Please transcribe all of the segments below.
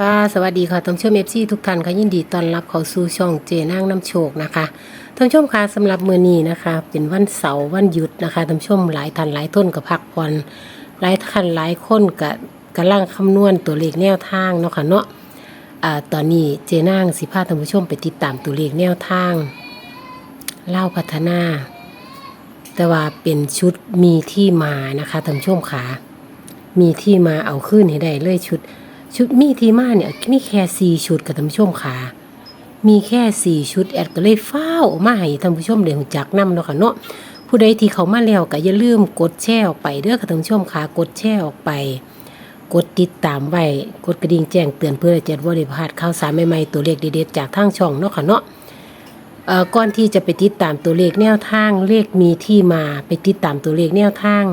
ค่ะสวัสดีค่ะท่านชมเอฟซีทุกท่านค่ะยินดีต้อนรับเข้าสู่ช่องเจนางน้ำโชคนะคะท่านชมค่ะสำหรับมื้อนี้นะคะ เป็นวันเสาร์วันหยุดนะคะท่านชมหลายท่านหลายต้นกับพักผ่อนหลายท่านหลายคนกับกำลังคำนวณตัวเลขแนวทางเนาะค่ะเนาะอ่าตอนนี้เจนางสิพาท่านผู้ชมไปติดตามตัวเลขแนวทางเล่าพัฒนา แต่ว่าเป็นชุดมีที่มานะคะท่านชมค่ะมีที่มาเอาขึ้นให้ได้เลยชุด ชุดมีทีมาเนี่ยมีแค่สี่ชุดกับท่านผู้ชมค่ะ มีแค่สี่ชุดแอดก็เลยเฝ้ามาให้ท่านผู้ชมเดี๋ยวจักนำเนาะค่ะเนาะผู้ใดที่เขามาแล้วก็อย่าลืมกดแชร์ออกไปเด้อค่ะท่านผู้ชมค่ะกดแชร์ออกไป กดติดตามไว้กดกระดิ่งแจ้งเตือนเพื่อจะว่าได้พลาดข่าวสารใหม่ๆตัวเลขเด็ดๆจากทางช่องเนาะค่ะเนาะเอ่อก่อนที่จะไปติดตามตัวเลขแนวทางเลขมีที่มาไปติดตามตัวเลขแนวทาง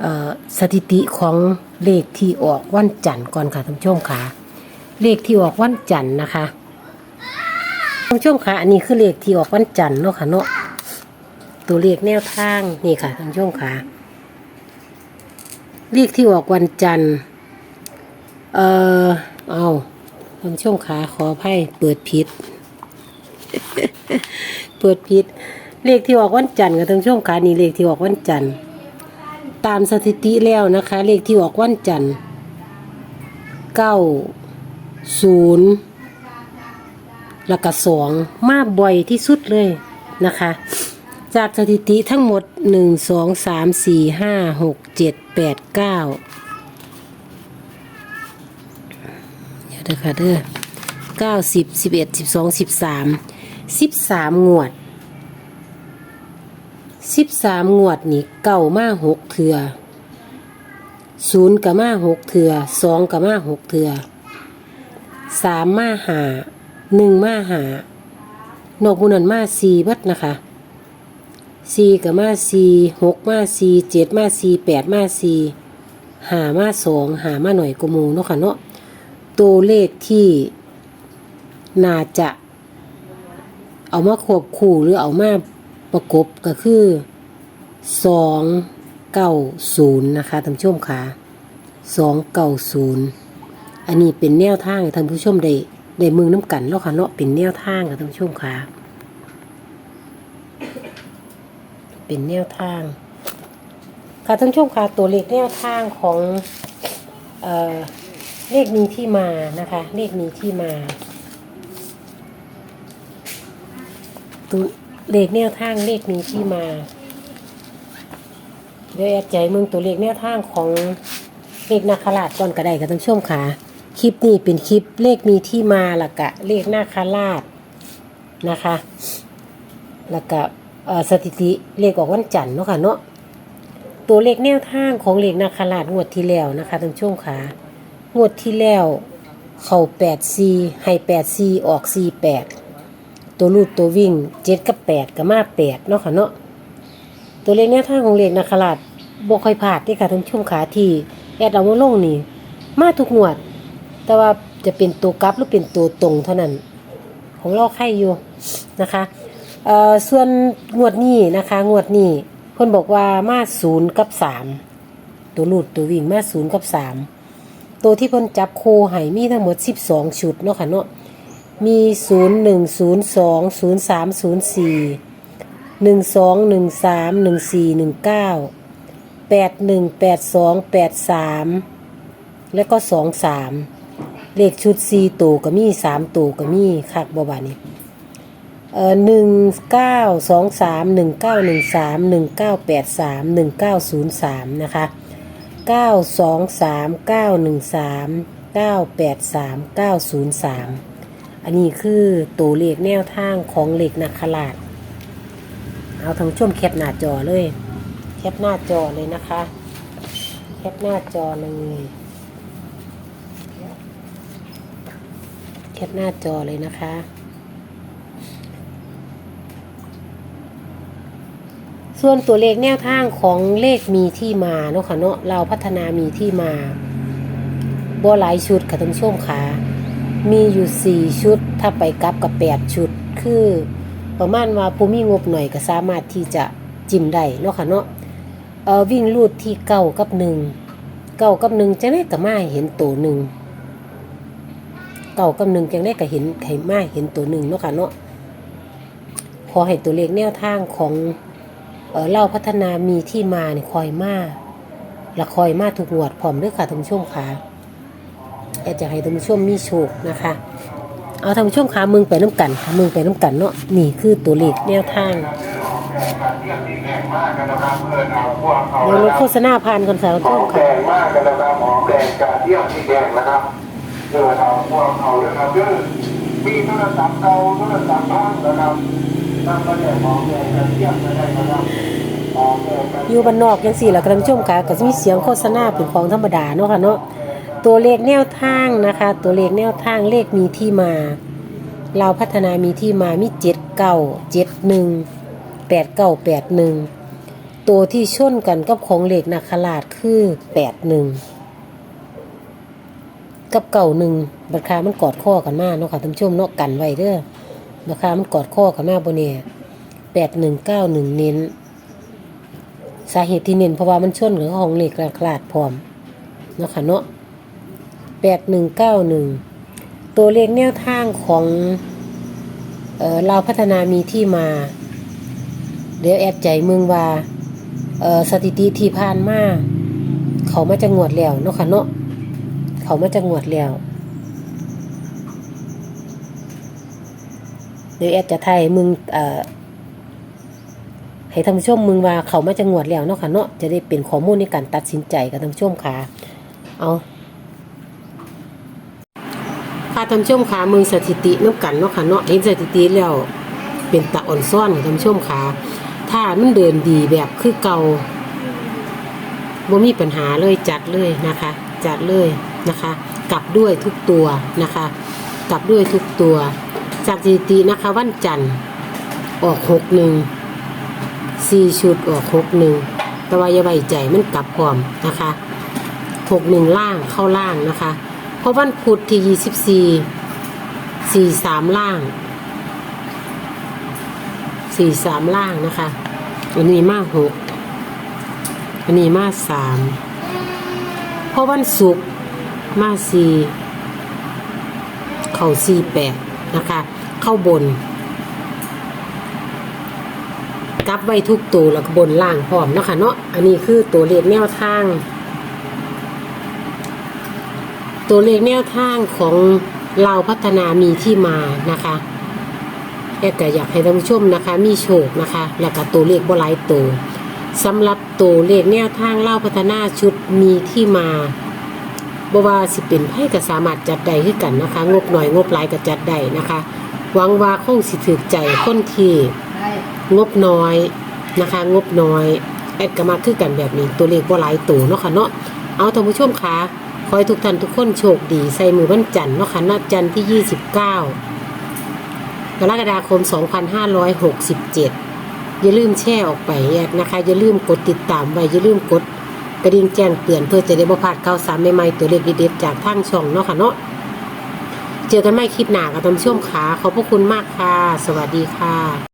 เอ่อสถิติของ เลขที่ออกวันจันทร์ก่อนค่ะท่านผู้ชมค่ะ เลขที่ออกวันจันทร์นะคะท่านผู้ชมค่ะอันนี้คือเลขที่ออกวันจันทร์เนาะค่ะเนาะตัวเลขแนวทางนี่ค่ะท่านผู้ชมค่ะเลขที่ออกวันจันทร์เอ่อเอาท่านผู้ชมค่ะขออภัยเปิดผิดเปิดผิดเลขที่ออกวันจันทร์ค่ะท่านผู้ชมค่ะนี่เลขที่ออกวันจันทร์ ตามสถิติแล้วนะคะ เลขที่ออกวันจันทร์เก้าศูนย์แล้วก็สองมาบ่อยที่สุดเลยนะคะ จากสถิติทั้งหมดหนึ่งสองสามสี่ห้าหกเจ็ดแปดเก้าเดี๋ยวเด้อค่ะเด้อเก้าสิบสิบเอ็ดสิบสองสิบสามสิบสามงวด สิบสามงวดนี่เก่ามาหกเถื่อศูนย์กับมาหกเถื่อสองกับมาหกเถื่อสามมาหาหนึ่งมาหานอกบุนันมาสี่บัดนะคะสี่กับมาสี่หกมาสี่เจ็ดมาสี่แปดมาสี่หามาสองหามาหน่อยกมูเนาะค่ะเนาะตัวเลขที่น่าจะ เอามาควบคู่หรือเอามา ประกบก็คือสองเก้าศูนย์นะคะท่านผู้ชมค่ะสองเก้าศูนย์อันนี้เป็นแนวทางท่านผู้ชมได้ได้มือน้ำกันแล้วค่ะเนาะเป็นแนวทางค่ะท่านผู้ชมค่ะเป็นแนวทางค่ะท่านผู้ชมค่ะตัวเลขแนวทางของเอ่อเลขมีที่มานะคะเลขมีที่มาตัว เลขแนวทางเลขมีที่มา เดี๋ยวแอดใจมึงตัวเลขแนวทางของเลขนาคราชก่อนก็ได้ค่ะท่านผู้ชมค่ะ คลิปนี้เป็นคลิปเลขมีที่มาละกะเลขนาคราชนะคะล้วก็เอ่อสถิติเลขออกวันจันทร์เนาะค่ะเนาะตัวเลขแนวทางของเลขนาคราชงวดที่แล้วนะคะท่านผู้ชมค่ะ งวดที่แล้ว เข้าแปดซีให้แปดซีออกซีแปด ตัวรูดตัววิ่งเจ็ดกับแปดกับมาแปดเนาะค่ะเนาะตัวเลขแนวทาของเลขนาคราชบ่ค่อยพลาดที่ค่ะท่านผู้ชมขาที่แอดเอามาลงนี่ มาทุกงวด แต่ว่าจะเป็นตัวกลับหรือเป็นตัวตรงเท่านั้น ของเราไข่อยู่นะคะเอ่อส่วนงวดนี้นะคะ งวดนี้เพิ่นบอกว่ามาศูนย์กับสามตัวรูดตัววิ่งมาศูนย์กับสามตัวที่เพิ่นจับโคให้มีทั้งหมดสิบสองชุดเนาะค่ะเนาะ มีศูนย์หนึ่งศูนย์สองศูนย์สามศูนย์สี่หนึ่งสองหนึ่งสามหนึ่งสี่หนึ่งเก้าแปดหนึ่งแปดสองแปดสามแล้วก็สองสามเลขชุดสี่ตัวก็มีสามตัวก็มีคักบวานี่เอ่อหนึ่งเก้าสองสามหนึ่งเก้าหนึ่งสามหนึ่งเก้าแปดสามหนึ่งเก้าศูนย์สามนะคะเก้าส อันนี้คือตัวเลขแนวทางของเลขนักขลาด เอาทั้งช่วงแคปหน้าจอเลย แคปหน้าจอเลยนะคะ แคปหน้าจอเลย แคปหน้าจอเลยนะคะส่วนตัวเลขแนวทางของเลขมีที่มาเนาะค่ะเนาะเราพัฒนามีที่มาบ่หลายชุดค่ะท่านผู้ชมค่ะ มีอยู่สี่ชุด ถ้าไปกลับกับแปดชุด คือประมาณว่าผู้มีงบหน่อยก็สามารถที่จะจิ้มได้เนาะค่ะเนาะเออวิ่งรูดที่เก้ากับหนึ่งเก้ากับหนึ่งจะได้กับมาให้เห็นตัวหนึ่งเก่ากับหนึ่งจังได้ก็เห็นไข่มาเห็นตัวหนึ่งเนาะค่ะเนาะขอให้ตัวเลขแนวทางของเออเล่าพัฒนามีที่มาเนี่ยคอยมาและคอยมาถูกงวดพร้อมด้วยค่ะท่านผู้ชมค่ะ อยากจะให้ท่านผู้ชมมีโชคนะคะ เอาท่านผู้ชมค่ะมึงไปน้ำกันค่ะมึงไปน้ำกันเนาะนี่คือตัวเลขแนวทางเดี๋ยวรถโฆษณาผ่านก่อนค่ะท่านหผู้อชมมแดค่ะงมากกันนะครับหอมแดงกาเทียมที่แดงนะครับเดินเอาพวกเขาด้วยครับคือมีโทรศัพท์เก่าโทรศัพท์พังนะครับนั่นก็เนี่ยหอมแดงกาเทียมอะไรนะครับหอมแดงกาอเทียมยู่บ้านนอกยังสี่แหละท่านผู้ชมค่ะก็จะมีเสียงโฆษณาเป็นของธรรมดาเนาะค่ะเนาะ ตัวเลขแนวทางนะคะ ตัวเลขแนวทางเลขมีที่มา เราพัฒนามีที่มามีเจ็ดเก้าเจ็ดหนึ่งแปดเก้าแปดหนึ่งตัวที่ชนกันกับของเหล็กนาคราชคือแปดหนึ่งกับเก่าหนึ่งราคามันกอดข้อกันมากเนาะค่ะท่านผู้ชมเนาะกันไว้เด้อราคามันกอดข้อกันมากบนเนี่ยแปดหนึ่งเก้าหนึ่งเน้น สาเหตุที่เน้นเพราะว่ามันชนกับของเหล็กนาคราชพร้อมเนาะค่ะเนาะ แปดหนึ่งเก้าหนึ่งตัวเลขแนวทางของเออเราพัฒนามีที่มา เดี๋ยวแอดใจเมืองว่าเออสถิติที่ผ่านมาเขามาจะงวดแล้วเนาะค่ะเนาะเขามาจะงวดแล้วเดี๋ยวแอดจะไทยมึงเอ่อให้ท่านผู้ชมมึงว่าเขามาจะงวดแล้วเนาะค่ะเนาะจะได้เป็นข้อมูลในการตัดสินใจกับท่านผู้ชมค่ะเอา ค่ะท่านชมค่ะมือสถิติน้ำกันเนาะค่ะเนาะเห็นสถิติแล้วเป็นตะอ่อนซ่อนท่านชมค่ะถ้ามันเดินดีแบบคือเก่าบ่มีปัญหาเลยจัดเลยนะคะ จัดเลยนะคะ กลับด้วยทุกตัวนะคะ กลับด้วยทุกตัว จากสถิตินะคะวันจันทร์ออกหกหนึ่งสี่ชุดออกหกหนึ่งแต่ว่าอย่าไว้ใจมันกลับพร้อมนะคะหกหนึ่งล่างเข้าล่างนะคะ ราะวันพุธที่ยี่สิบสี่สี่สามล่างสี่สามล่างนะคะอันนี้มาหกอันนี้มาสามเพราะวันศุกร์มาสี่เข้าสี่แปดนะคะ เข้าบนกับไว้ทุกตัวแล้วก็บนล่างพร้อมนะคะเนาะอันนี้คือตัวเลขแนวทาง ตัวเลขแนวทางของเราพัฒนามีที่มานะคะแอดก็อยากให้ท่านผู้ชมนะคะ มีโชคนะคะ แล้วก็ตัวเลขบ่หลายตัวสำหรับตัวเลขแนวทางเล่าพัฒนาชุดมีที่มาบว่าสิเป็นให้ก็สามารถจัดได้คือกันนะคะ งบหน่อยงบหลายก็จัดได้นะคะหวังว่าคงสิถือใจคนที่งบน้อยนะคะ งบน้อยแอดก็มาคือกันแบบนี้ตัวเลขบ่หลายตัวเนาะค่ะเนาะเอาท่านผู้ชมคะ ขอให้ทุกท่านทุกคนโชคดีใส่มือวันจันทร์เนาะค่ะนัดจันทร์ที่ 29 กรกฎาคม 2567 อย่าลืมแชร์ออกไปแยกนะคะ อย่าลืมกดติดตามไว้อย่าลืมกดกระดิ่งแจ้งเตือนเพื่อจะได้บ่พลาดข่าวสารใหม่ๆตัวเลขเด็ดๆจากทางช่องเนาะค่ะเนาะเจอกันใหม่คลิปหน้ากับท่านผู้ชมขาขอบพระคุณมากค่ะ สวัสดีค่ะ